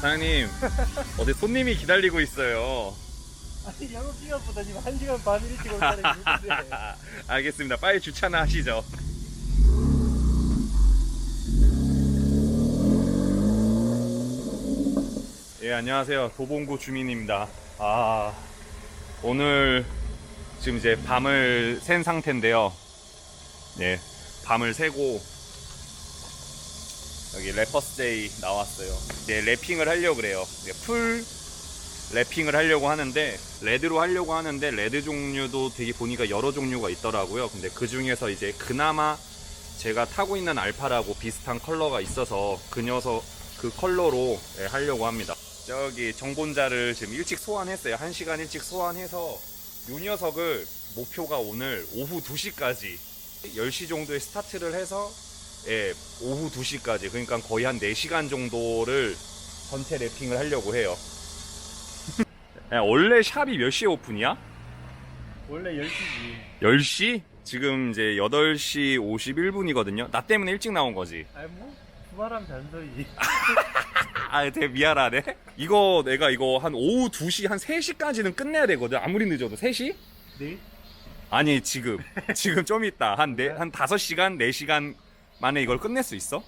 사장님 어디 손님이 기다리고 있어요. 아니 영업 시간보다 지금 1시간 반 일찍 올 사람이 있는데 알겠습니다. 빨리 주차나 하시죠. 예, 안녕하세요. 도봉구 주민입니다. 아, 오늘 지금 이제 밤을 샌 상태인데요. 네, 밤을 새고 여기 래퍼스데이 나왔어요. 이제 랩핑을 하려고 그래요. 풀 랩핑을 하려고 하는데 레드로 하려고 하는데 레드 종류도 되게 보니까 여러 종류가 있더라고요. 근데 그 중에서 이제 그나마 제가 타고 있는 알파라고 비슷한 컬러가 있어서 그 녀석 그 컬러로 예, 하려고 합니다. 저기 정본자를 지금 일찍 소환했어요. 1시간 일찍 소환해서 요 녀석을 목표가 오늘 오후 2시까지 10시 정도에 스타트를 해서 예, 오후 2시까지 그러니까 거의 한 4시간 정도를 전체 랩핑을 하려고 해요. 야, 원래 샵이 몇 시에 오픈이야? 원래 10시지 10시? 지금 이제 8시 51분이거든요. 나 때문에 일찍 나온 거지. 아니 뭐 주말하면 잔소리지 아, 되게 미안하네. 이거 내가 이거 한 오후 2시, 한 3시까지는 끝내야 되거든. 아무리 늦어도 3시? 네? 아니, 지금. 지금 좀 있다. 한, 네, 한 5시간, 4시간 만에 이걸 끝낼 수 있어?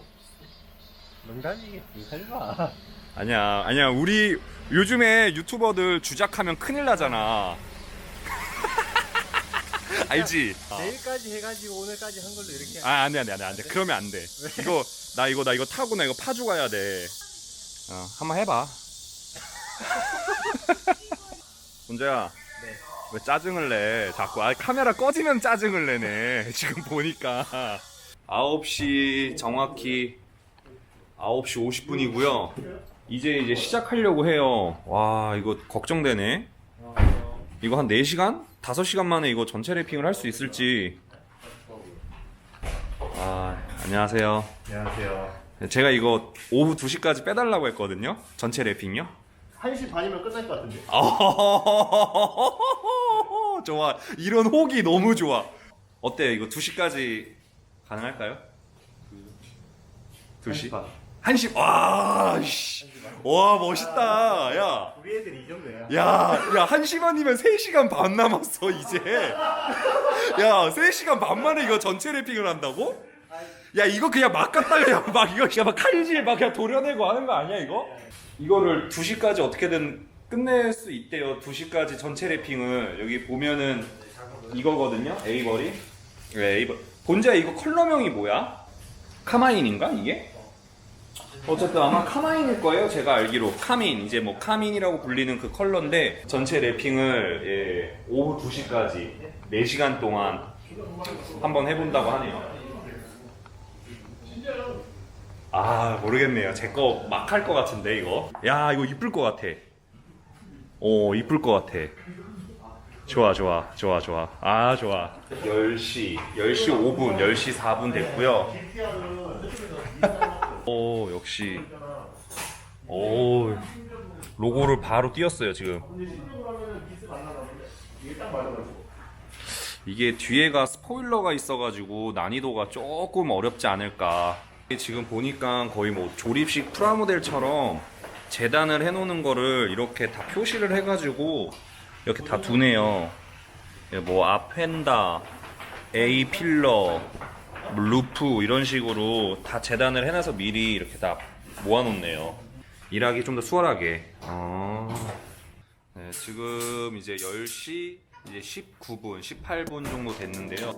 농담이겠지 설마 아니야, 아니야. 우리 요즘에 유튜버들 주작하면 큰일 나잖아. 알지? 내일까지 해가지고 오늘까지 한 걸로 이렇게 아, 안 돼, 안 돼, 안 돼, 안 돼. 그러면 안 돼. 이거, 나 이거, 나 이거 타고 나 이거 파주 가야 돼. 어, 한번 해봐. 문제야. 네. 왜 짜증을 내? 자꾸. 아, 카메라 꺼지면 짜증을 내네. 지금 보니까. 9시 정확히 9시 50분이고요. 이제 이제 시작하려고 해요. 와, 이거 걱정되네. 이거 한 4시간? 5시간 만에 이거 전체 래핑을 할 수 있을지. 아, 안녕하세요. 안녕하세요 제가 이거 오후 2시까지 빼달라고 했거든요. 전체 래핑요. 1시 반이면 끝날 것 같은데 좋아. 이런 호기 너무 좋아. 어때요? 이거 2시까지 가능할까요? 2시? 반. 1시, 와, 씨. 와, 멋있다. 야. 우리 애들이 이 정도야 야, 야, 1시간이면 3시간 반 남았어, 이제. 야, 3시간 반 만에 이거 전체 래핑을 한다고? 야, 이거 그냥 막 갖다가 그냥 막 이거 그냥 막 칼질 막 그냥 도려내고 하는 거 아니야, 이거? 이거를 2시까지 어떻게든 끝낼 수 있대요. 2시까지 전체 래핑을. 여기 보면은 이거거든요. 에이버리. 네, 에이버. 본자 이거 컬러명이 뭐야? 카마인인가, 이게? 어쨌든 아마 카마인일 거예요. 제가 알기로 카민 이제 뭐 카민이라고 불리는 그 컬러인데 전체 래핑을 예, 오후 2시까지 4시간 동안 한번 해본다고 하네요. 아 모르겠네요. 제 거 막 할 것 같은데 이거. 야 이거 이쁠 것 같아. 오 이쁠 것 같아. 좋아 좋아 좋아 좋아. 아 좋아. 10시 10시 5분 10시 4분 됐고요. 오 역시. 오 로고를 바로 띄었어요 지금. 이게 뒤에가 스포일러가 있어가지고 난이도가 조금 어렵지 않을까. 지금 보니까 거의 뭐 조립식 프라모델처럼 재단을 해놓는 거를 이렇게 다 표시를 해가지고 이렇게 다 두네요 예, 뭐 앞펜다 A 필러 뭐 루프 이런 식으로 다 재단을 해놔서 미리 이렇게 다 모아놓네요. 일하기 좀 더 수월하게. 어. 네, 지금 이제 10시 이제 19분, 18분 정도 됐는데요.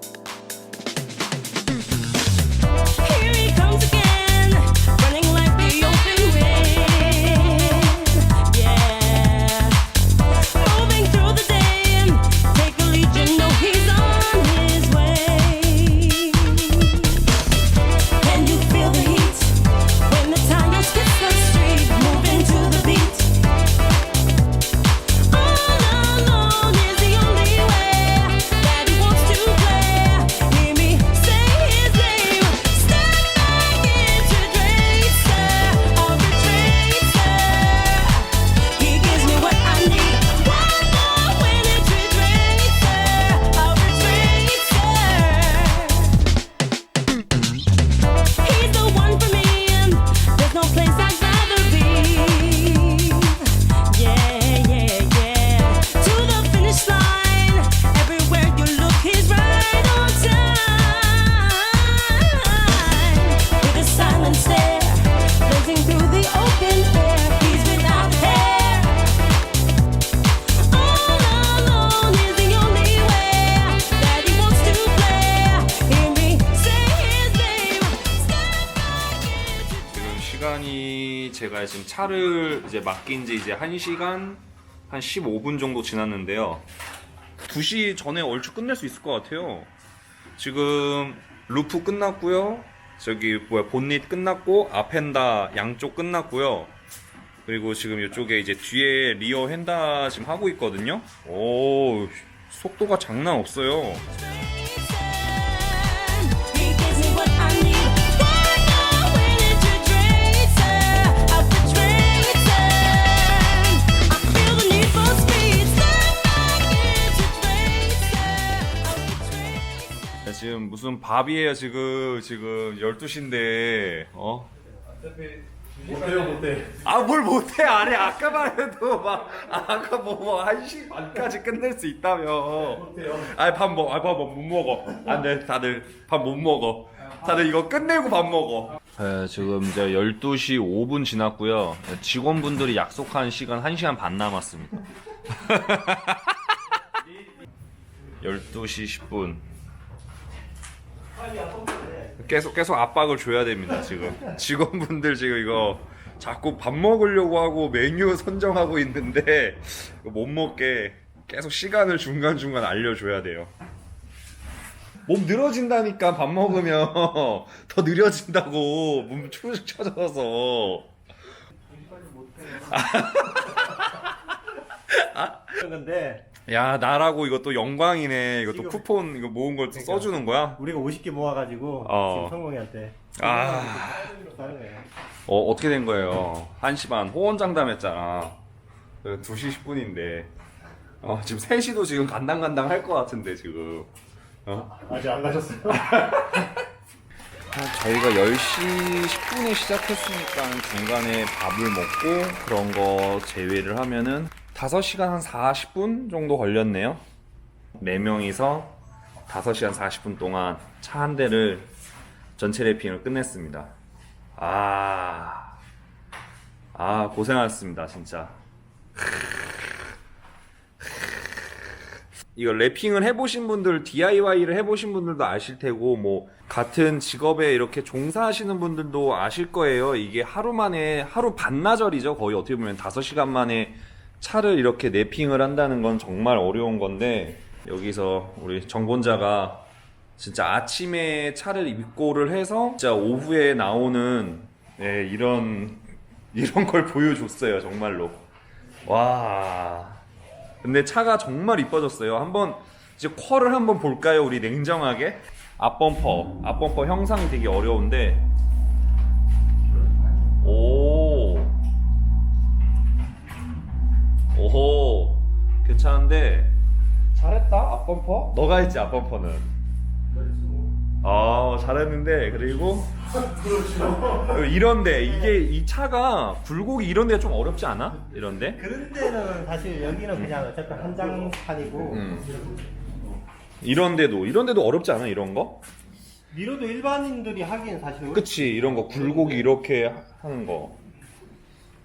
지금 차를 이제 맡긴 지 이제 1시간 한 15분 정도 지났는데요. 2시 전에 얼추 끝낼 수 있을 것 같아요. 지금 루프 끝났고요. 저기 뭐야 본닛 끝났고 아펜다 양쪽 끝났고요. 그리고 지금 이쪽에 이제 뒤에 리어 헨다 지금 하고 있거든요. 오 속도가 장난 없어요. 무슨 밥이에요 지금. 지금 12시인데 어? 못해요 못해. 아 뭘 못해. 아니 아까만 해도 막 아까 뭐 1시 반까지 끝낼 수 있다며. 못해요. 아니 밥먹아밥못 먹어. 안돼 다들. 밥 못 먹어. 다들 이거 끝내고 밥 먹어. 네, 지금 이제 12시 5분 지났고요. 직원분들이 약속한 시간 1시간 반 남았습니다. 12시 10분 계속 계속 압박을 줘야 됩니다 지금 직원분들 지금 이거 자꾸 밥 먹으려고 하고 메뉴 선정하고 있는데 못 먹게 계속 시간을 중간 중간 알려줘야 돼요. 몸 늘어진다니까 밥 먹으면 더 느려진다고 몸 축축 쳐져서 근데 야 나라고 이것도 영광이네 이것도 지금- 쿠폰 이거 모은 걸또 써주는 거야? 우리가 50개 모아가지고 어. 지금 성공이한테 아 거예요 어, 어떻게 된 거예요? 1시 반 호언장담 했잖아. 2시 10분인데. 어, 지금 3시도 지금 간당간당 할 것 같은데, 지금. 어? 아직 안 가셨어요? 저희가 10시 10분에 시작했으니까 중간에 밥을 먹고 그런 거 제외를 하면은 5시간 한 40분 정도 걸렸네요. 4명이서 5시간 40분 동안 차 한 대를 전체 래핑을 끝냈습니다. 아, 아, 고생하셨습니다, 진짜. 이거 랩핑을 해보신 분들, DIY를 해보신 분들도 아실 테고, 뭐, 같은 직업에 이렇게 종사하시는 분들도 아실 거예요. 이게 하루 만에, 하루 반나절이죠. 거의 어떻게 보면 5시간 만에 차를 이렇게 랩핑을 한다는 건 정말 어려운 건데, 여기서 우리 정본자가 진짜 아침에 차를 입고를 해서, 진짜 오후에 나오는, 네, 이런, 이런 걸 보여줬어요. 정말로. 와. 근데 차가 정말 이뻐졌어요. 한번 이제 퀄을 한번 볼까요? 우리 냉정하게. 앞범퍼, 앞범퍼 형상이 되게 어려운데. 앞범퍼? 너가 했지, 앞범퍼는. 아, 잘했는데, 그리고. 이런데, 이게, 이 차가 굴곡이 이런데 좀 어렵지 않아? 이런데? 그런 데는 사실 여기는 그냥 어차피 한 장판이고 음. 이런데도, 이런데도 어렵지 않아, 이런 거? 미로도 일반인들이 하기엔 사실 그치, 이런 거, 굴곡이 이렇게 하는 거.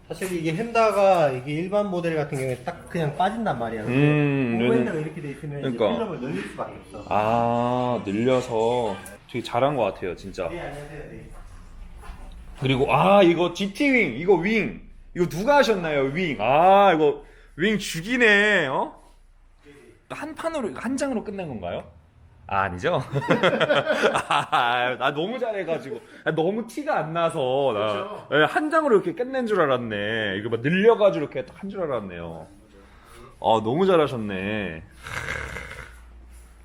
사실 이게 헨다가 이게 일반 모델 같은 경우에 딱 그냥 빠진단 말이야. 음, 오버핸드가 이렇게 돼 있으면 이제 그러니까. 필름을 늘릴 수밖에 없어. 아, 늘려서 되게 잘한 것 같아요, 진짜. 네, 안녕하세요. 네. 그리고, 아, 이거 GT윙, 이거 윙. 이거 누가 하셨나요, 윙? 아, 이거 윙 죽이네, 어? 한 판으로, 한 장으로 끝낸 건가요? 아, 아니죠? 아, 나 너무 잘해가지고. 아, 너무 티가 안 나서. 나, 예, 한 장으로 이렇게 끝낸 줄 알았네. 이거 막 늘려가지고 이렇게 딱 한 줄 알았네요. 아, 너무 잘하셨네.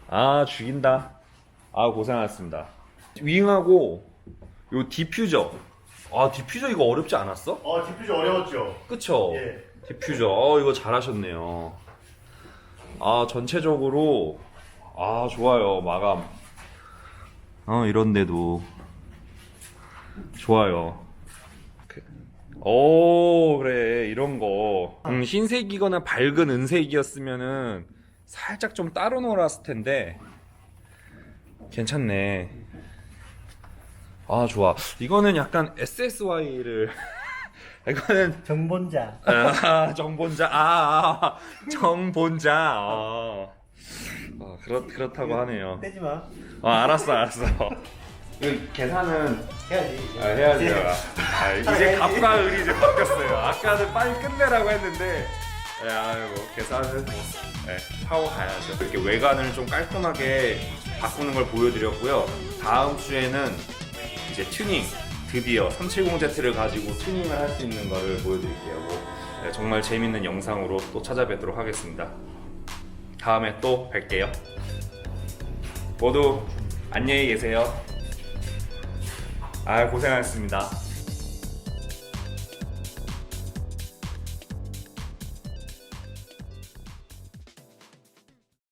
아, 죽인다. 아, 고생하셨습니다. 윙하고, 요 디퓨저. 아, 디퓨저 이거 어렵지 않았어? 어, 디퓨저 어려웠죠. 그쵸? 예. 디퓨저. 어, 이거 잘하셨네요. 아, 전체적으로, 아, 좋아요. 마감. 어, 이런데도. 좋아요. 그- 오, 그래. 이런 거. 음, 흰색이거나 밝은 은색이었으면은 살짝 좀 따로 놀았을 텐데. 괜찮네. 아, 좋아. 이거는 약간 SSY를. 이거는 정본자. 아, 정본자. 아, 아 정본자. 아, 아, 그렇, 그렇다고 하네요. 떼지 마. 아, 알았어, 알았어. 이거 계산은 해야지. 아, 해야죠. 아, 이제 갑과 을이 이제 바뀌었어요. 아까는 빨리 끝내라고 했는데, 예, 아이고 계산은 뭐, 예, 하고 가야죠. 이렇게 외관을 좀 깔끔하게 바꾸는 걸 보여드렸고요. 다음 주에는 이제 튜닝, 드디어 370Z를 가지고 튜닝을 할 수 있는 걸 보여드릴게요. 뭐, 예, 정말 재밌는 영상으로 또 찾아뵙도록 하겠습니다. 다음에 또 뵐게요. 모두 안녕히 계세요. 아 고생하셨습니다.